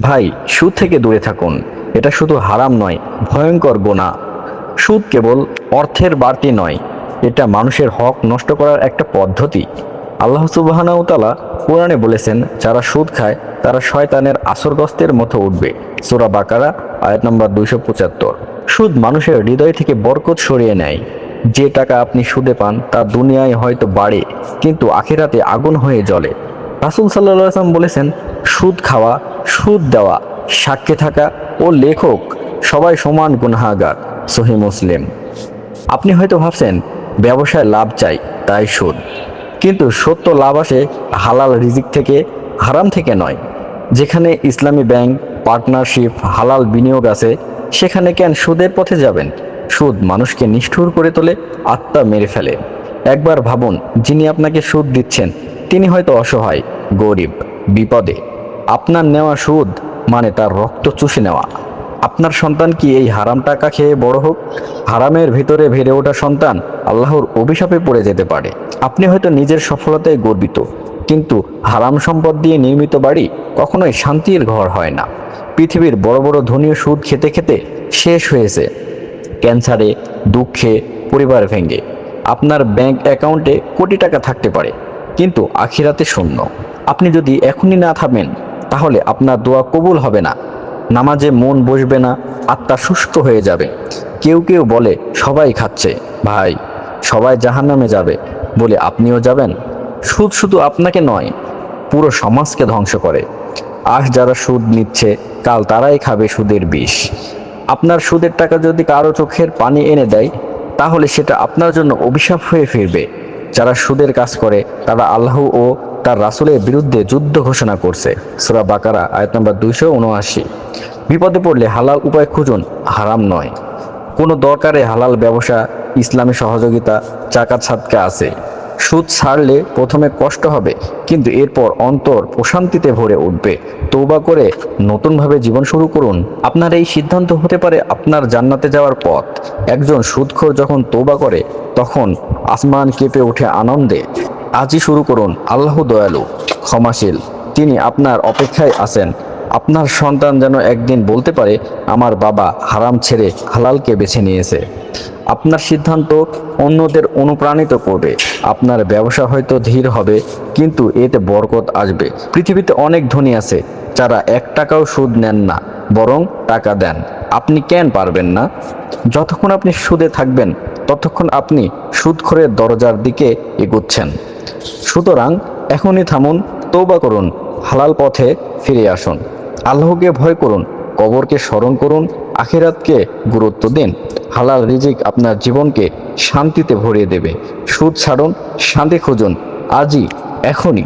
ভাই, সুদ থেকে দূরে থাকুন। এটা শুধু হারাম নয়, ভয়ঙ্কর গোনা। সুদ কেবল অর্থের বাড়তি নয়, এটা মানুষের হক নষ্ট করার একটা পদ্ধতি। আল্লাহ সুবাহানাউতালা কোরআনে বলেছেন, যারা সুদ খায়, তারা শয়তানের আসরগস্তের মতো উঠবে। সুরা বাকারা, আয়াত নম্বর দুইশো পঁচাত্তর। সুদ মানুষের হৃদয় থেকে বরকত সরিয়ে নেয়। যে টাকা আপনি সুদে পান, তা দুনিয়ায় হয়তো বাড়ে, কিন্তু আখিরাতে আগুন হয়ে জ্বলে। রাসুল সাল্লাম বলেছেন, সুদ খাওয়া সুদ দেওয়া, সাক্ষী থাকা ও লেখক সবাই সমান গুনাহাগার, সহি মুসলিম। আপনি হয়তো ভাবছেন, ব্যবসায় লাভ চাই, তাই সুদ। কিন্তু সত্য লাভ আসে হালাল রিজিক থেকে, হারাম থেকে নয়। যেখানে ইসলামী ব্যাংক, পার্টনারশিপ, হালাল বিনিয়োগ আছে, সেখানে কেন সুদের পথে যাবেন? সুদ মানুষকে নিষ্ঠুর করে তোলে, আত্মা মেরে ফেলে। একবার ভাবুন, যিনি আপনাকে সুদ দিচ্ছেন, তিনি হয়তো অসহায়, গরিব, বিপদে। আপনার নেওয়া সুদ মানে তার রক্ত চুষে নেওয়া। আপনার সন্তান কি এই হারাম টাকা খেয়ে বড় হোক? হারামের ভিতরে ভেড়ে ওঠা সন্তান আল্লাহর অভিশাপে পড়ে যেতে পারে। আপনি হয়তো নিজের সফলতায় গর্বিত, কিন্তু হারাম সম্পদ দিয়ে নির্মিত বাড়ি কখনোই শান্তির ঘর হয় না। পৃথিবীর বড় বড় ধনীয় সুদ খেতে খেতে শেষ হয়েছে। ক্যান্সারে, দুঃখে, পরিবার ভেঙে। আপনার ব্যাংক অ্যাকাউন্টে কোটি টাকা থাকতে পারে, কিন্তু আখিরাতে শূন্য। আপনি যদি এখনই না থামেন তাহলে আপনার দোয়া কবুল হবে না। নামাজে মন বসবে না, আত্মা শুষ্ক হয়ে যাবে। কেউ কেউ বলে, সবাই খাচ্ছে। ভাই, সবাই জাহান্নামে যাবে। বলে, আপনিও যাবেন? সুদ শুধু আপনাকে নয়, পুরো সমাজকে ধ্বংস করে। আজ যারা সুদ নিচ্ছে, কাল তারাই খাবে সুদের বিষ। আপনার সুদের টাকা যদি কারও চোখের পানি এনে দেয়, তাহলে সেটা আপনার জন্য অভিশাপ হয়ে ফিরবে। যারা সুদের কাজ করে, তারা আল্লাহ ও তার রাসুলের বিরুদ্ধে যুদ্ধ ঘোষণা করছে। সুরা বাকারা, আয়াত নম্বর দুইশো উনআশি। বিপদে পড়লে হালাল উপায় খুঁজুন, হারাম নয়। কোনো দরকারে হালাল ব্যবসা, ইসলামী সহযোগিতা চাকাত সাতকা আছে। সুদ ছাড়লে প্রথমে কষ্ট হবে, কিন্তু এরপর অন্তর প্রশান্তিতে ভরে উঠবে। তৌবা করে নতুনভাবে জীবন শুরু করুন। আপনার এই সিদ্ধান্ত হতে পারে আপনার জান্নাতে যাওয়ার পথ। একজন সুদখোর যখন তৌবা করে, তখন আসমান কেঁপে ওঠে আনন্দে। আজই শুরু করুন। আল্লাহ দয়ালু, ক্ষমাশীল। তিনি আপনার অপেক্ষায় আছেন। আপনার সন্তান যেন একদিন বলতে পারে, আমার বাবা হারাম ছেড়ে হালালকে বেছে নিয়েছে। আপনার সিদ্ধান্ত অন্যদের অনুপ্রাণিত করবে। আপনার ব্যবসা হয়তো ধীর হবে, কিন্তু এতে বরকত আসবে। পৃথিবীতে অনেক ধনী আছে, যারা এক টাকাও সুদ নেন না, বরং টাকা দেন। আপনি কেন পারবেন না? যতক্ষণ আপনি সুদে থাকবেন, ততক্ষণ আপনি সুদখোরের দরজার দিকে এগুচ্ছেন। সুতরাং এখনই থামুন তৌবা করুন, হালাল পথে ফিরে আসুন। আল্লাহকে ভয় করুন, কবরকে স্মরণ করুন, আখেরাতকে গুরুত্ব দিন। হালাল রিজিক আপনার জীবনকে শান্তিতে ভরিয়ে দেবে। সুদ ছাড়ুন, শান্তি খুঁজুন। আজই, এখনই।